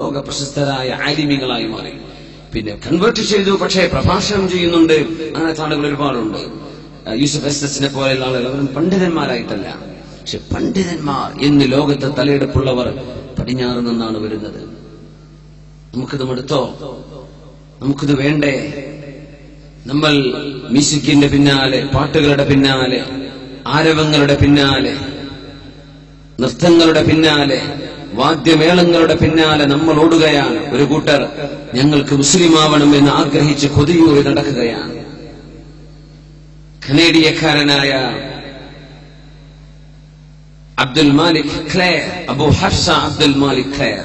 ലോക പ്രശസ്തരായ ആലിമികളായി മാറി. പിന്നെ കൺവേർട്ട് ചെയ്തു പക്ഷേ പ്രഭാഷണം ചെയ്യുന്നുണ്ട്. അങ്ങനത്തെ ആളുകൾ ഒരുപാടുണ്ട്. യൂസഫ് എസ്തസിനെ പോലെയുള്ള ആളുകൾ അവരും പണ്ഡിതന്മാരായിട്ടല്ല. പക്ഷെ പണ്ഡിതന്മാർ എന്ന് ലോകത്തെ തലയെടുപ്പുള്ളവർ പടിഞ്ഞാറ് നിന്നാണ് വരുന്നത്. നമുക്കിത് മടുത്തോ? നമുക്കിത് വേണ്ടേ? നമ്മൾ മ്യൂസിക്കിന്റെ പിന്നാലെ പാട്ടുകളുടെ പിന്നാലെ ആരവങ്ങളുടെ പിന്നാലെ നൃത്തങ്ങളുടെ പിന്നാലെ വാദ്യമേളങ്ങളുടെ പിന്നാലെ നമ്മൾ ഓടുകയാണ്. ഒരു കൂട്ടർ ഞങ്ങൾക്ക് മുസ്ലിമാവണം എന്ന് ആഗ്രഹിച്ച് കൊതിയൂറി നടക്കുകയാണ്. കനേഡിയക്കാരനായ അബ്ദുൽ മാലിക് ക്ലെയർ അബു ഹർഷ അബ്ദുൽ മാലിക് ക്ലെയർ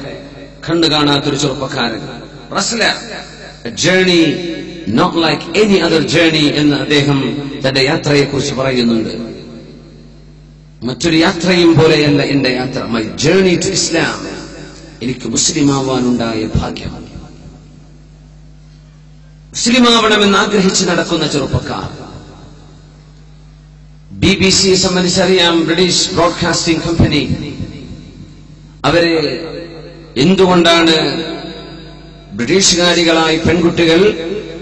കണ്ടു കാണാത്തൊരു ചെറുപ്പക്കാരൻ wrestler. Journey not like any other journey എന്ന് അദ്ദേഹം തന്റെ യാത്രയെക്കുറിച്ച് പറയുന്നുണ്ട്. മറ്റൊരു യാത്രയും പോലെയല്ല എന്റെ യാത്ര. മൈ ജേണി ടു ഇസ്ലാം എനിക്ക് മുസ്ലിമാവാനുണ്ടായ ഭാഗ്യം. മുസ്ലിമാവണമെന്ന് ആഗ്രഹിച്ച് നടക്കുന്ന ചെറുപ്പക്കാർ. ബി ബി സിയെ സംബന്ധിച്ചറിയാം ബ്രിട്ടീഷ് ബ്രോഡ്കാസ്റ്റിംഗ് കമ്പനി. അവർ എന്തുകൊണ്ടാണ് ബ്രിട്ടീഷുകാരികളായ പെൺകുട്ടികൾ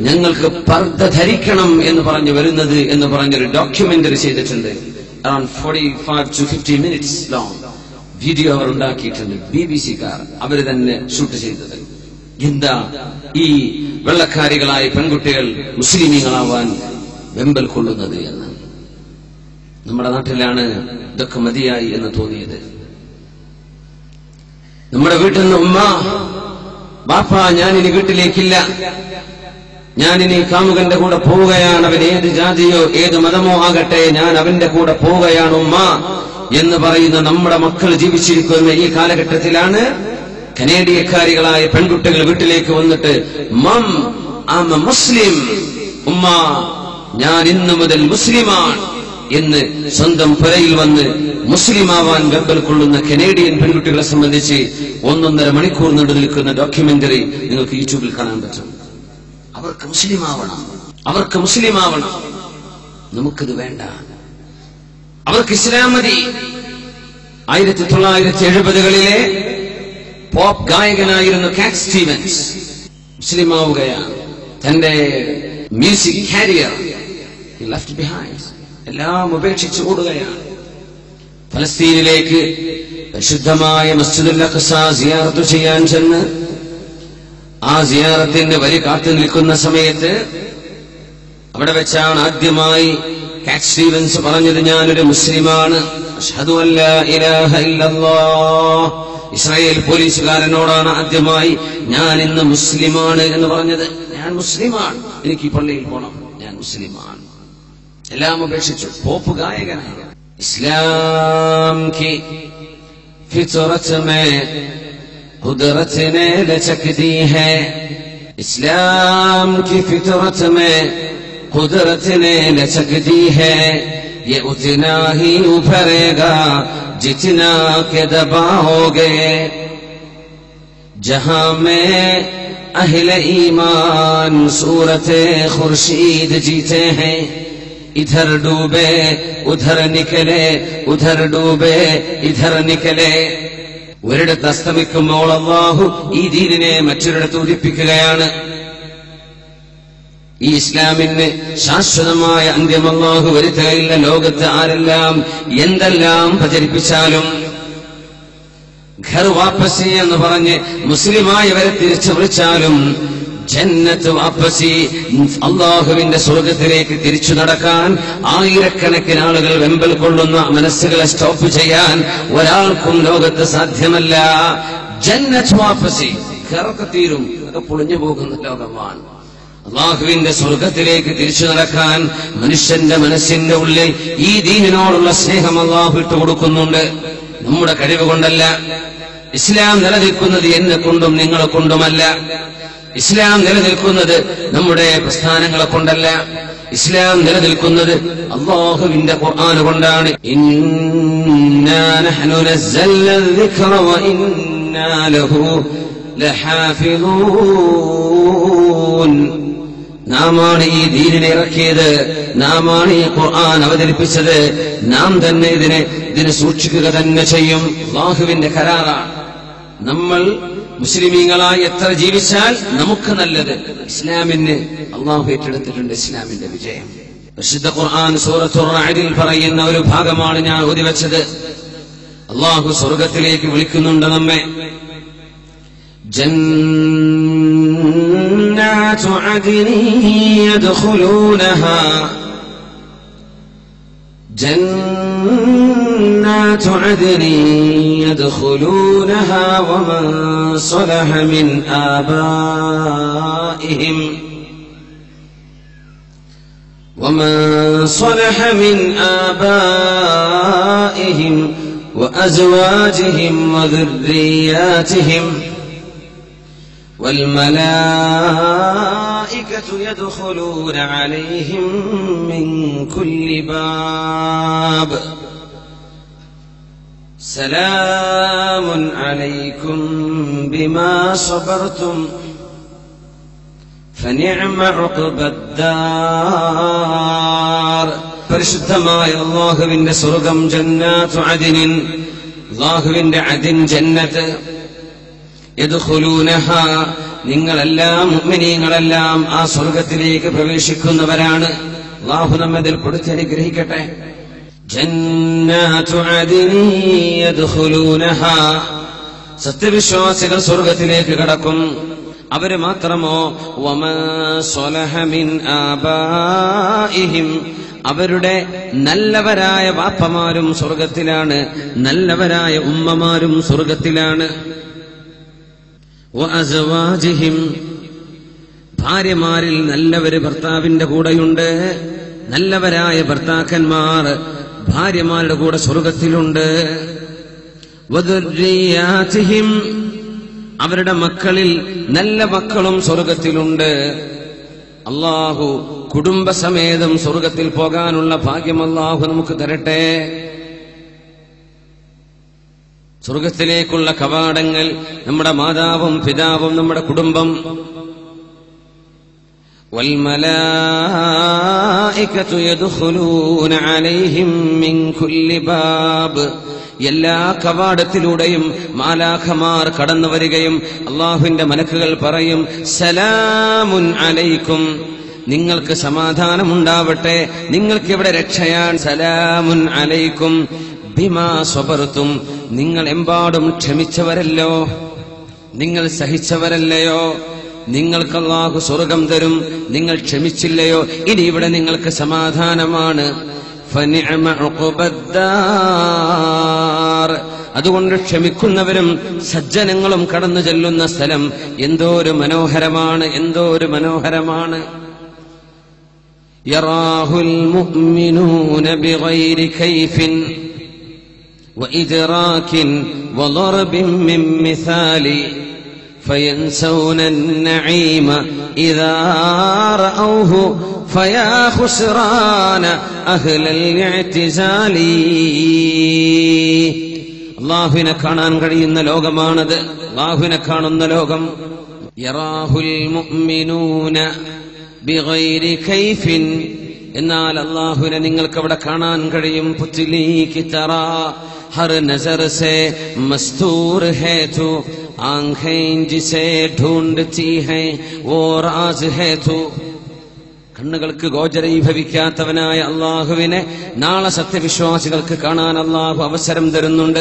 ഞങ്ങൾക്ക് പർദ്ദ ധരിക്കണം എന്ന് പറഞ്ഞു വരുന്നത് എന്ന് പറഞ്ഞൊരു ഡോക്യുമെന്ററി ചെയ്തിട്ടുണ്ട്. Around forty five to fifty minutes long video അവർ ഉണ്ടാക്കിയിട്ടുണ്ട്. ബി ബി സിക്കാർ അവർ തന്നെ ഷൂട്ട് ചെയ്തത്. എന്താ? ഈ വെള്ളക്കാരികളായ പെൺകുട്ടികൾ മുസ്ലിമീങ്ങളാവാൻ വെമ്പൽ കൊള്ളുന്നത് എന്ന്. നമ്മുടെ നാട്ടിലാണ് ഇതൊക്കെ മതിയായി എന്ന് തോന്നിയത്. നമ്മുടെ വീട്ടിൽ നിന്ന് ഉമ്മ ബാപ്പ ഞാൻ ഇനി വീട്ടിലേക്കില്ല. ഞാൻ ഇനി കാമുകന്റെ കൂടെ പോവുകയാണ്. അവൻ ഏത് ജാതിയോ ഏത് മതമോ ആകട്ടെ ഞാൻ അവന്റെ കൂടെ പോവുകയാണ് ഉമ്മ. എന്ന് പറയുന്ന നമ്മുടെ മക്കൾ ജീവിച്ചിരിക്കുന്ന ഈ കാലഘട്ടത്തിലാണ് കനേഡിയക്കാരികളായ പെൺകുട്ടികൾ വീട്ടിലേക്ക് വന്നിട്ട് മം ആം മുസ്ലിം. ഉമ്മ ഞാൻ ഇന്നു മുതൽ മുസ്ലിമാണ്. എന്ന് സ്വന്തം പുരയിൽ വന്ന് മുസ്ലിമാവാൻ വെമ്പൽ കൊള്ളുന്ന കനേഡിയൻ പെൺകുട്ടികളെ സംബന്ധിച്ച് ഒന്നൊന്നര മണിക്കൂർ നീണ്ടു നിൽക്കുന്ന ഡോക്യുമെന്ററി നിങ്ങൾക്ക് യൂട്യൂബിൽ കാണാൻ പറ്റും. അവർക്ക് മുസ്ലിമാവണം. അവർക്ക് മുസ്ലിമാവണം. നമുക്കിത് വേണ്ട. അവർക്ക് ഇസ്ലാം മതി. ആയിരത്തി തൊള്ളായിരത്തി എഴുപതുകളിലെ പോപ്പ് ഗായകനായിരുന്നു കാറ്റ് സ്റ്റീവൻസ്. മുസ്ലിമാവുകയാണ്. തന്റെ മ്യൂസിക് കാരിയർ ലെഫ്റ്റ് ബിഹൈൻഡ് എല്ലാം ഉപേക്ഷിച്ച് ഓടുകയാണ്. ഫലസ്തീനിലേക്ക് പരിശുദ്ധമായ മസ്ജിദുൽ അഖ്സ സിയാറത്ത് ചെയ്യാൻ ചെന്ന് ആ സിയാറത്തിന്റെ വരി കാത്തു നിൽക്കുന്ന സമയത്ത് അവിടെ വെച്ചാണ് ആദ്യമായി കാറ്റ് സ്റ്റീവൻസ് പറഞ്ഞത് ഞാനൊരു മുസ്ലിമാണ്. ഇസ്രായേൽ പോലീസുകാരനോടാണ് ആദ്യമായി ഞാൻ ഇന്ന് മുസ്ലിമാണ് എന്ന് പറഞ്ഞത്. ഞാൻ മുസ്ലിമാണ്. എനിക്ക് ഈ പള്ളിയിൽ പോണം. ഞാൻ മുസ്ലിമാണ്. എല്ലാം ഉപേക്ഷിച്ചു. പോപ്പ് ഗായകനാണ് ഇസ്ലാം قدرت نے لچک دی ہے۔ اسلام کی فطرت میں قدرت نے لچک دی ہے۔ یہ اتنا ہی ابھرے گا جتنا کے دبا ہو گے جہاں میں اہل ایمان صورت خورشید جیتے ہیں، ادھر ڈوبے، ادھر نکلے، ادھر ڈوبے، ادھر نکلے۔ ഒരിടത്ത് അസ്തമിക്കുമ്പോൾ അള്ളാഹു ഈ ദീനിനെ മറ്റൊരിടത്ത് ഉദിപ്പിക്കുകയാണ്. ഈ ഇസ്ലാമിന് ശാശ്വതമായ അന്ത്യം അള്ളാഹു വരുത്തുകയില്ല. ലോകത്ത് ആരെല്ലാം എന്തെല്ലാം പ്രചരിപ്പിച്ചാലും ഖർ വാപ്പസി എന്ന് പറഞ്ഞ് മുസ്ലിമായവരെ തിരിച്ചു വിളിച്ചാലും ജന്നത്ത് വാപ്പസി. അള്ളാഹുവിന്റെ സ്വർഗത്തിലേക്ക് തിരിച്ചു നടക്കാൻ ആയിരക്കണക്കിന് ആളുകൾ വെമ്പൽ കൊള്ളുന്ന മനസ്സുകളെ സ്റ്റോപ്പ് ചെയ്യാൻ ഒരാൾക്കും ലോകത്ത് സാധ്യമല്ല. ജന്നത്ത് വാപ്പസി. കിറക്ക തീരും. അതൊക്കെ പൊളിഞ്ഞു പോകുന്ന ലോകമാണ്. അള്ളാഹുവിന്റെ സ്വർഗത്തിലേക്ക് തിരിച്ചു നടക്കാൻ മനുഷ്യന്റെ മനസ്സിന്റെ ഉള്ളിൽ ഈ ദീനിനോടുള്ള സ്നേഹം അള്ളാഹു ഇട്ട് കൊടുക്കുന്നുണ്ട്. നമ്മുടെ കഴിവ് കൊണ്ടല്ല. ഇസ്ലാം നിലനിൽക്കുന്നത് എന്നെ കൊണ്ടും നിങ്ങളെ കൊണ്ടുമല്ല. ഇസ്ലാം നിലനിൽക്കുന്നത് നമ്മുടെ പ്രസ്ഥാനങ്ങളെ കൊണ്ടല്ല. ഇസ്ലാം നിലനിൽക്കുന്നത് അള്ളാഹുവിന്റെ ഖുർആൻ കൊണ്ടാണ്. നാമാണ് ഈ ദീനിനെ ഇറക്കിയത്. നാമാണ് ഈ ഖുർആൻ അവതരിപ്പിച്ചത്. നാം തന്നെ ഇതിനെ ഇതിനെ സൂക്ഷിക്കുക തന്നെ ചെയ്യും. ബാഹുവിന്റെ കരാറാണ്. നമ്മൾ മുസ്ലിമീങ്ങളായി എത്ര ജീവിച്ചാൽ നമുക്ക് നല്ലത്. ഇസ്ലാമിന് അള്ളാഹു ഏറ്റെടുത്തിട്ടുണ്ട് ഇസ്ലാമിന്റെ വിജയം. പ്രസിദ്ധ ഖുർആൻ സൂറത്തുറായതിൽ പറയുന്ന ഒരു ഭാഗമാണ് ഞാൻ ഓതി വെച്ചത് അള്ളാഹു സ്വർഗത്തിലേക്ക് വിളിക്കുന്നുണ്ട് നമ്മെ. ജന്നാ جنات عدن يدخلونها ومن صلح من آبائهم ومن صلح من آبائهم وأزواجهم وذرياتهم والملائكة يدخلون عليهم من كل باب سلام عليكم بما صبرتم فنعم عقب الدار പരിശുദ്ധമായ അള്ളാഹുവിന്റെ സ്വർഗം ജന്നാത്തു അദിനിൻ അള്ളാഹുവിന്റെ അദിൻ ജന്നത്ത് യദ്ഖുലൂനഹ നിങ്ങളെല്ലാം മുഅ്മിനീങ്ങളെല്ലാം ആ സ്വർഗത്തിലേക്ക് പ്രവേശിക്കുന്നവരാണ്. അള്ളാഹു നമ്മതിൽ പൊടിച്ചനുഗ്രഹിക്കട്ടെ. സത്യവിശ്വാസികൾ സ്വർഗത്തിലേക്ക് കടക്കും. അവർ മാത്രമോ വമ സ്വലഹ മിൻ ആബാഇഹിം. അവരുടെ നല്ലവരായ വാപ്പമാരും സ്വർഗത്തിലാണ് നല്ലവരായ ഉമ്മമാരും സ്വർഗത്തിലാണ്. വഅസ്വാജിഹിം. ഭാര്യമാരിൽ നല്ലവര് ഭർത്താവിന്റെ കൂടെയുണ്ട്. നല്ലവരായ ഭർത്താക്കന്മാർ ഭാര്യമാരുടെ കൂടെ സ്വർഗത്തിലുണ്ട്. അവരുടെ മക്കളിൽ നല്ല മക്കളും സ്വർഗത്തിലുണ്ട്. അള്ളാഹു കുടുംബസമേതം സ്വർഗത്തിൽ പോകാനുള്ള ഭാഗ്യം അള്ളാഹു നമുക്ക് തരട്ടെ. സ്വർഗത്തിലേക്കുള്ള കവാടങ്ങൾ നമ്മുടെ മാതാവും പിതാവും നമ്മുടെ കുടുംബം. എല്ലാ കവാടത്തിലൂടെയും മാലാഖമാർ കടന്നു വരികയും അള്ളാഹുവിന്റെ മലക്കുകൾ പറയും സലാമുൻ അലൈക്കും. നിങ്ങൾക്ക് സമാധാനമുണ്ടാവട്ടെ നിങ്ങൾക്കിവിടെ രക്ഷയാൻ സലാമുൻ അലൈക്കും. ബിമാ സ്വപർത്തും നിങ്ങൾ എമ്പാടും ക്ഷമിച്ചവരല്ലോ. നിങ്ങൾ സഹിച്ചവരല്ലയോ. നിങ്ങൾക്ക് അള്ളാഹു സ്വർഗം തരും. നിങ്ങൾ ക്ഷമിച്ചില്ലയോ. ഇനി ഇവിടെ നിങ്ങൾക്ക് സമാധാനമാണ്. അതുകൊണ്ട് ക്ഷമിക്കുന്നവരും സജ്ജനങ്ങളും കടന്നു ചെല്ലുന്ന സ്ഥലം എന്തോ ഒരു മനോഹരമാണ് എന്തോ ഒരു മനോഹരമാണ്. യറാഹുൽ മുഅ്മിനൂന ബിഗൈരി കൈഫിൻ. وإدراك وضرب من مثال فينسون النعيم إذا رأوه فيا خسران أهل الاعتزال അള്ളാഹുവിനെ കാണാൻ കഴിയുന്ന ലോകമാണത് അള്ളാഹുവിനെ കാണുന്ന ലോകം യറാഹുൽ മുഅ്മിനൂന ബിഗൈരി കൈഫിൻ എന്നാൽ അള്ളാഹുവിനെ നിങ്ങൾക്ക് അവിടെ കാണാൻ കഴിയും പുത്തിലീക്ക് തറ ഹർ നസർ സെ മസ്തൂർ ഹേ തു ആംഖേं ജിസെ ढूंढती हैं वो राज है तू കണ്ണുകൾക്ക് ഗോചരീഭവിക്കാത്തവനായ അള്ളാഹുവിനെ നാളെ സത്യവിശ്വാസികൾക്ക് കാണാൻ അള്ളാഹു അവസരം തരുന്നുണ്ട്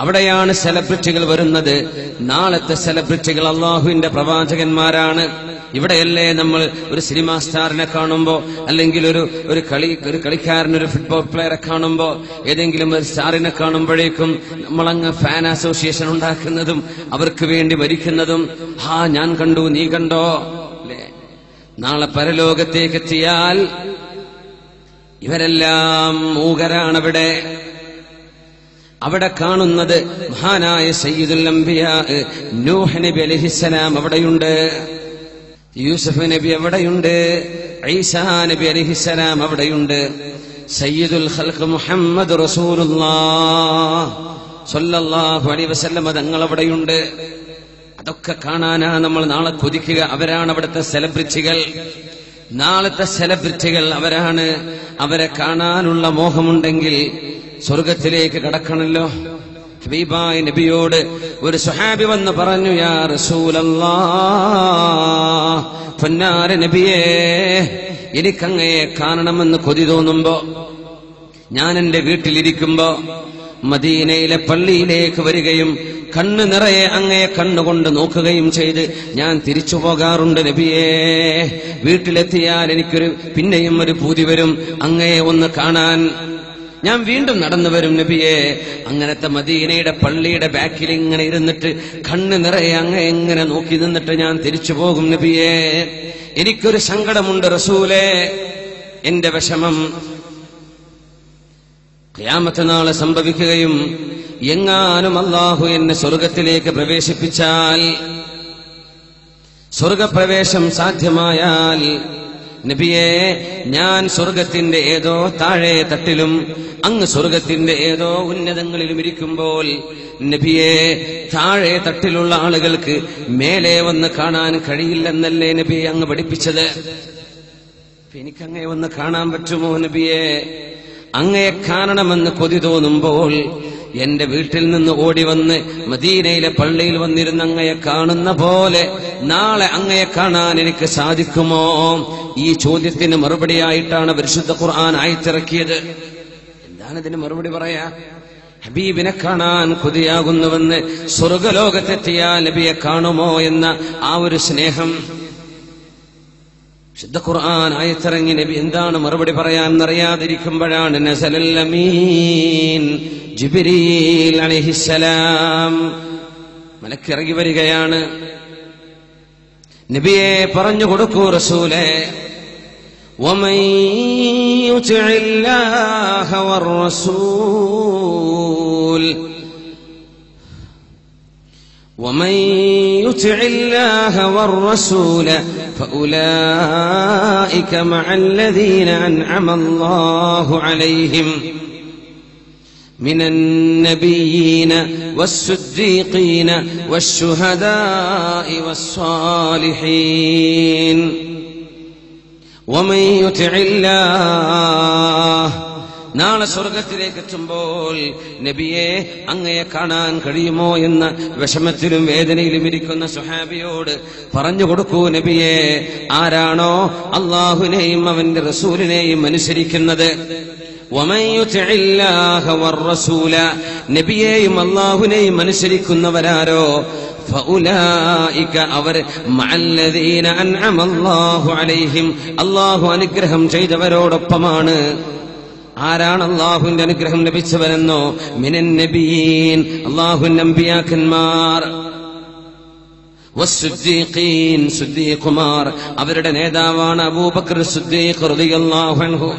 അവിടെയാണ് സെലിബ്രിറ്റികൾ വരുന്നത് നാളത്തെ സെലിബ്രിറ്റികൾ അള്ളാഹുവിന്റെ പ്രവാചകന്മാരാണ് ഇവിടെയല്ലേ നമ്മൾ ഒരു സിനിമാ സ്റ്റാറിനെ കാണുമ്പോ അല്ലെങ്കിൽ ഒരു ഒരു കളി ഒരു കളിക്കാരൻ ഒരു ഫുട്ബോൾ പ്ലെയറെ കാണുമ്പോ ഏതെങ്കിലും ഒരു സ്റ്റാറിനെ കാണുമ്പോഴേക്കും നമ്മളങ്ങ് ഫാൻ അസോസിയേഷൻ ഉണ്ടാക്കുന്നതും അവർക്ക് വേണ്ടി മരിക്കുന്നതും ഹാ ഞാൻ കണ്ടു നീ കണ്ടോ? അല്ലേ? നാളെ പരലോകത്തേക്ക് എത്തിയാൽ ഇവരെല്ലാം മൂകരാണവിടെ. അവിടെ കാണുന്നത് മഹാനായ സയ്യിദുൽ അംബിയ നൂഹ് നബി അലഹിസ്സലാം അവിടെയുണ്ട്. യൂസഫ് നബി എവിടെയുണ്ട്? ഐസാ നബി അലിഹിസലാം അവിടെയുണ്ട്. സയ്യിദുൽ ഖൽഖ് മുഹമ്മദ് സ്വല്ലല്ലാഹു അലൈഹി വസല്ലം തങ്ങൾ അവിടെയുണ്ട്. അതൊക്കെ കാണാനാ നമ്മൾ നാളെ കൊതിക്കുക. അവരാണ് അവിടുത്തെ സെലിബ്രിറ്റികൾ. നാളത്തെ സെലിബ്രിറ്റികൾ അവരാണ്. അവരെ കാണാനുള്ള മോഹമുണ്ടെങ്കിൽ സ്വർഗത്തിലേക്ക് കടക്കണല്ലോ. ഹബീബായ നബിയോട് ഒരു സുഹാബി വന്ന് പറഞ്ഞു യാ റസൂലല്ലാ പൊന്നാര നബിയേ എനിക്കങ്ങയെ കാണണമെന്ന് കൊതി തോന്നുമ്പോ ഞാൻ എന്റെ വീട്ടിലിരിക്കുമ്പോ മദീനയിലെ പള്ളിയിലേക്ക് വരികയും കണ്ണ് നിറയെ അങ്ങയെ കണ്ണുകൊണ്ട് നോക്കുകയും ചെയ്ത് ഞാൻ തിരിച്ചു പോകാറുണ്ട് നബിയേ. വീട്ടിലെത്തിയാൽ എനിക്കൊരു പിന്നെയും ഒരു പൂതി വരും. അങ്ങയെ ഒന്ന് കാണാൻ ഞാൻ വീണ്ടും നടന്നു വരും നബിയെ. അങ്ങനത്തെ മദീനയുടെ പള്ളിയുടെ ബാക്കിൽ ഇങ്ങനെ ഇരുന്നിട്ട് കണ്ണ് നിറയെ അങ്ങ് എങ്ങനെ നോക്കി നിന്നിട്ട് ഞാൻ തിരിച്ചു പോകും നബിയെ. എനിക്കൊരു സങ്കടമുണ്ട് റസൂലെ. എന്റെ വിഷമം ക്യാമത്തെ നാളെ സംഭവിക്കുകയും എങ്ങാനും അള്ളാഹു എന്നെ സ്വർഗത്തിലേക്ക് പ്രവേശിപ്പിച്ചാൽ സ്വർഗപ്രവേശം സാധ്യമായാൽ നബിയെ ഞാൻ സ്വർഗത്തിന്റെ ഏതോ താഴെ തട്ടിലും അങ്ങ് സ്വർഗത്തിന്റെ ഏതോ ഉന്നതങ്ങളിലും ഇരിക്കുമ്പോൾ നബിയെ താഴെ തട്ടിലുള്ള ആളുകൾക്ക് മേലെ വന്ന് കാണാൻ കഴിയില്ലെന്നല്ലേ നബിയെ അങ്ങ് പഠിപ്പിച്ചത്? എനിക്കങ്ങേ വന്ന് കാണാൻ പറ്റുമോ നബിയെ? അങ്ങയെ കാണണമെന്ന് കൊതി തോന്നുമ്പോൾ എന്റെ വീട്ടിൽ നിന്ന് ഓടി വന്ന് മദീനയിലെ പള്ളിയിൽ വന്നിരുന്ന അങ്ങയെ കാണുന്ന പോലെ നാളെ അങ്ങയെ കാണാൻ എനിക്ക് സാധിക്കുമോ? ഈ ചോദ്യത്തിന് മറുപടിയായിട്ടാണ് പരിശുദ്ധ ഖുർആൻ ആയിത്തിറക്കിയത്. എന്താണ് ഇതിന് മറുപടി പറയാ? ഹബീബിനെ കാണാൻ കൊതിയാകുന്നുവെന്ന് സ്വർഗലോകത്തെത്തിയാൽ നബിയെ കാണുമോ എന്ന ആ ഒരു സ്നേഹം ശുദ്ധ ഖുർആൻ ആയത്തിറങ്ങി നബി എന്താണ് മറുപടി പറയാൻ അറിയാതിരിക്കുമ്പോഴാണ് മലക്കിറങ്ങി വരികയാണ്. നബിയെ പറഞ്ഞു കൊടുക്കൂ റസൂലെ ഒമൈ ومن يطع الله والرسول فأولئك مع الذين أنعم الله عليهم من النبيين والصديقين والشهداء والصالحين. ومن يطع الله നാളെ സ്വർഗത്തിലേക്ക് എത്തുമ്പോൾ നബിയെ അങ്ങയെ കാണാൻ കഴിയുമോ എന്ന് വിഷമത്തിലും വേദനയിലും ഇരിക്കുന്ന സുഹാബിയോട് പറഞ്ഞു കൊടുക്കൂ നബിയെ ആരാണോ അള്ളാഹുവിനെയും അവന്റെ റസൂലിനെയും അനുസരിക്കുന്നത്? നബിയെയും അള്ളാഹുനെയും അനുസരിക്കുന്നവരാരോ? അവർ അൻഅമ അല്ലാഹു അലൈഹിം അള്ളാഹു അനുഗ്രഹം ചെയ്തവരോടൊപ്പമാണ്. ആരാണ് അള്ളാഹുവിന്റെ അനുഗ്രഹം ലഭിച്ചവരെന്നോ? മിനൻ നബിയീൻ അള്ളാഹു നമ്പിയാക്കന്മാർ സുദ്ദീഖുമാർ. അവരുടെ നേതാവാണ് അബൂബക്കർ സുദ്ദീഖ് ഹൃദയല്ലാഹു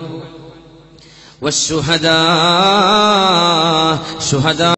ശുഹദാ ശുഹദാ